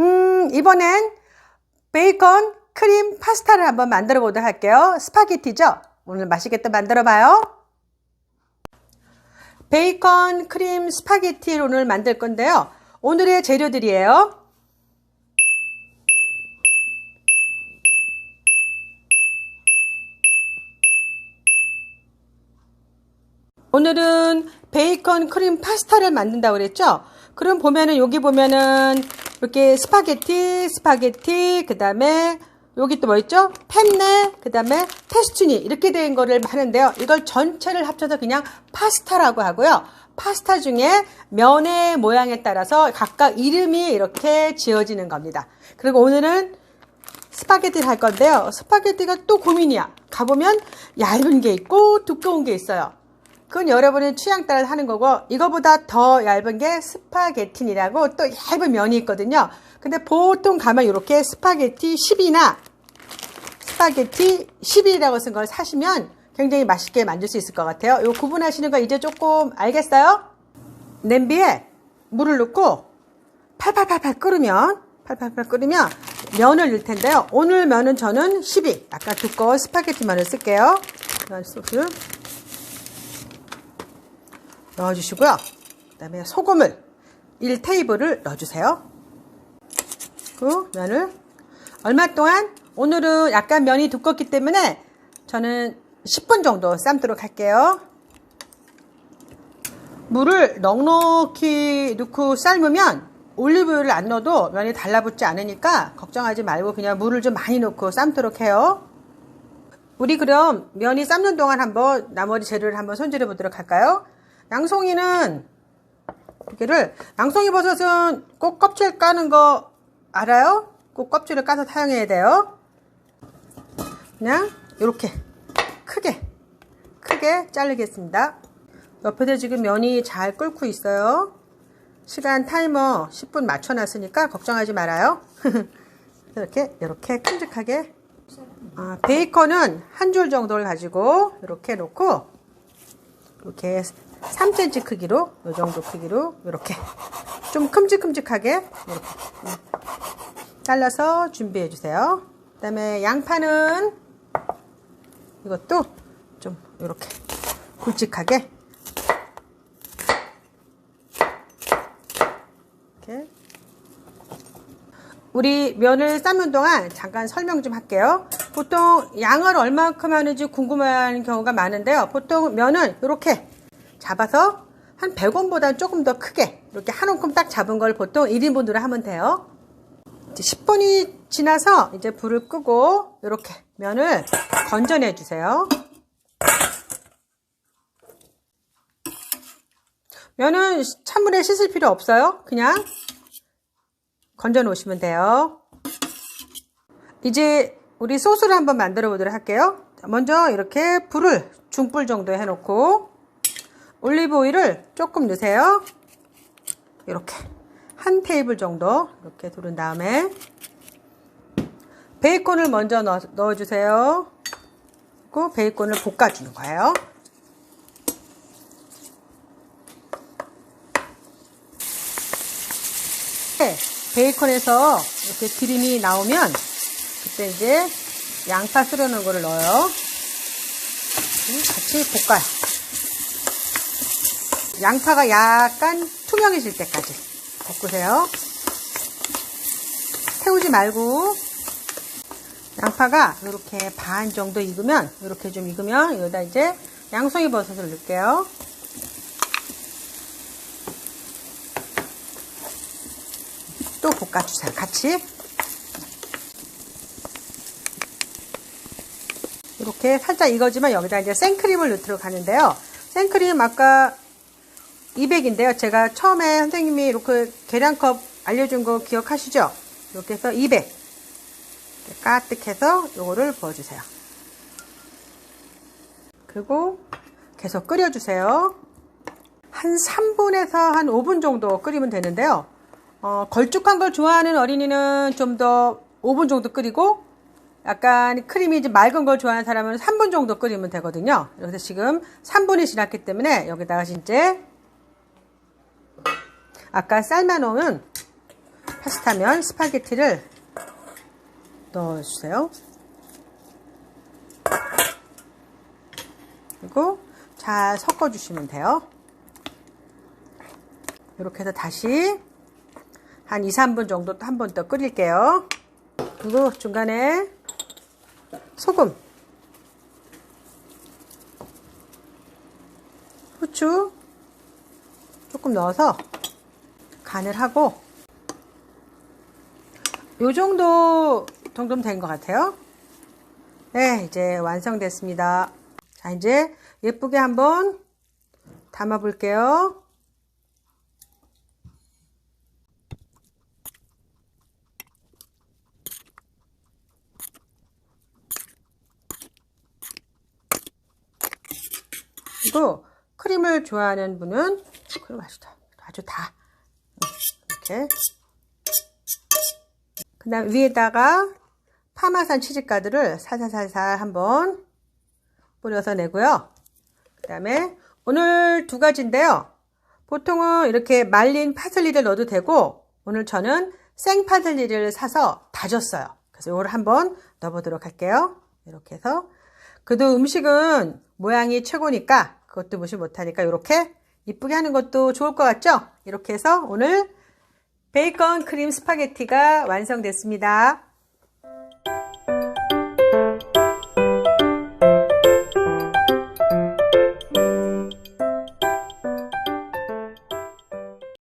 음, 이번엔 베이컨 크림 파스타를 한번 만들어 보도록 할게요. 스파게티죠? 오늘 맛있겠다 만들어 봐요. 베이컨 크림 스파게티를 오늘 만들 건데요. 오늘의 재료들이에요. 오늘은 베이컨 크림 파스타를 만든다고 그랬죠? 그럼 보면은 여기 보면은 이렇게 스파게티, 스파게티, 그 다음에 여기 또 뭐 있죠? 펜네, 그 다음에 테스투니 이렇게 된 거를 하는데요. 이걸 전체를 합쳐서 그냥 파스타라고 하고요. 파스타 중에 면의 모양에 따라서 각각 이름이 이렇게 지어지는 겁니다. 그리고 오늘은 스파게티를 할 건데요. 스파게티가 또 고민이야. 가보면 얇은 게 있고 두꺼운 게 있어요. 그건 여러분의 취향 따라 하는 거고 이거보다 더 얇은 게 스파게틴이라고 또 얇은 면이 있거든요. 근데 보통 가면 이렇게 스파게티 10이나 스파게티 10이라고 쓴 걸 사시면 굉장히 맛있게 만들 수 있을 것 같아요. 요 구분하시는 거 이제 조금 알겠어요? 냄비에 물을 넣고 팔팔팔팔 끓으면 팔팔팔 끓으면 면을 넣을 텐데요. 오늘 면은 저는 12 약간 두꺼운 스파게티 면을 쓸게요. 소스 넣어주시고요. 그 다음에 소금을 1테이블을 넣어주세요. 그 면을 얼마 동안 오늘은 약간 면이 두껍기 때문에 저는 10분 정도 삶도록 할게요. 물을 넉넉히 넣고 삶으면 올리브유를 안 넣어도 면이 달라붙지 않으니까 걱정하지 말고 그냥 물을 좀 많이 넣고 삶도록 해요. 우리 그럼 면이 삶는 동안 한번 나머지 재료를 한번 손질해 보도록 할까요? 양송이는 여기를 양송이 버섯은 꼭 껍질 까는 거 알아요? 꼭 껍질을 까서 사용해야 돼요. 그냥 이렇게 크게 크게 자르겠습니다. 옆에서 지금 면이 잘 끓고 있어요. 시간 타이머 10분 맞춰놨으니까 걱정하지 말아요. 이렇게 이렇게 큼직하게 아, 베이컨은 한 줄 정도를 가지고 이렇게 놓고 이렇게 3cm 크기로 이 정도 크기로 이렇게 좀 큼직큼직하게 이렇게 잘라서 준비해 주세요. 그 다음에 양파는 이것도 좀 이렇게 굵직하게 이렇게 우리 면을 삶는 동안 잠깐 설명 좀 할게요. 보통 양을 얼마큼 하는지 궁금한 경우가 많은데요. 보통 면은 이렇게 잡아서 한 100원보다 조금 더 크게 이렇게 한 움큼 딱 잡은 걸 보통 1인분으로 하면 돼요. 이제 10분이 지나서 이제 불을 끄고 이렇게 면을 건져내 주세요. 면은 찬물에 씻을 필요 없어요. 그냥 건져 놓으시면 돼요. 이제 우리 소스를 한번 만들어 보도록 할게요. 먼저 이렇게 불을 중불 정도 해놓고 올리브 오일을 조금 넣으세요. 이렇게 한 테이블 정도 이렇게 두른 다음에 베이컨을 먼저 넣어, 넣어주세요. 그리고 베이컨을 볶아주는 거예요. 네, 베이컨에서 이렇게 기름이 나오면 그때 이제 양파 썰어놓은 거를 넣어요. 같이 볶아요. 양파가 약간 투명해질 때까지 볶으세요. 태우지 말고 양파가 이렇게 반 정도 익으면 이렇게 좀 익으면 여기다 이제 양송이 버섯을 넣을게요. 또 볶아주세요. 같이 이렇게 살짝 익어지면 여기다 이제 생크림을 넣도록 하는데요. 생크림 아까 200인데요. 제가 처음에 선생님이 이렇게 계량컵 알려준 거 기억하시죠? 이렇게 해서 200. 이렇게 까뜩해서 요거를 부어주세요. 그리고 계속 끓여주세요. 한 3분에서 한 5분 정도 끓이면 되는데요. 어, 걸쭉한 걸 좋아하는 어린이는 좀 더 5분 정도 끓이고 약간 크림이 좀 맑은 걸 좋아하는 사람은 3분 정도 끓이면 되거든요. 그래서 지금 3분이 지났기 때문에 여기다가 이제 아까 삶아놓은 파스타면 스파게티를 넣어주세요. 그리고 잘 섞어주시면 돼요. 이렇게 해서 다시 한 2, 3분 정도 한 번 더 끓일게요. 그리고 중간에 소금, 후추 조금 넣어서 간을 하고 요 정도 정도면 된 것 같아요. 네, 이제 완성됐습니다. 자, 이제 예쁘게 한번 담아 볼게요. 그리고 크림을 좋아하는 분은 크림 맛있다. 아주 다 이렇게 그 다음 위에다가 파마산 치즈가루를 살살살살 한번 뿌려서 내고요. 그 다음에 오늘 두 가지인데요. 보통은 이렇게 말린 파슬리를 넣어도 되고 오늘 저는 생 파슬리를 사서 다졌어요. 그래서 이걸 한번 넣어보도록 할게요. 이렇게 해서 그래도 음식은 모양이 최고니까 그것도 무시 못하니까 이렇게 이쁘게 하는 것도 좋을 것 같죠? 이렇게 해서 오늘 베이컨 크림 스파게티가 완성됐습니다.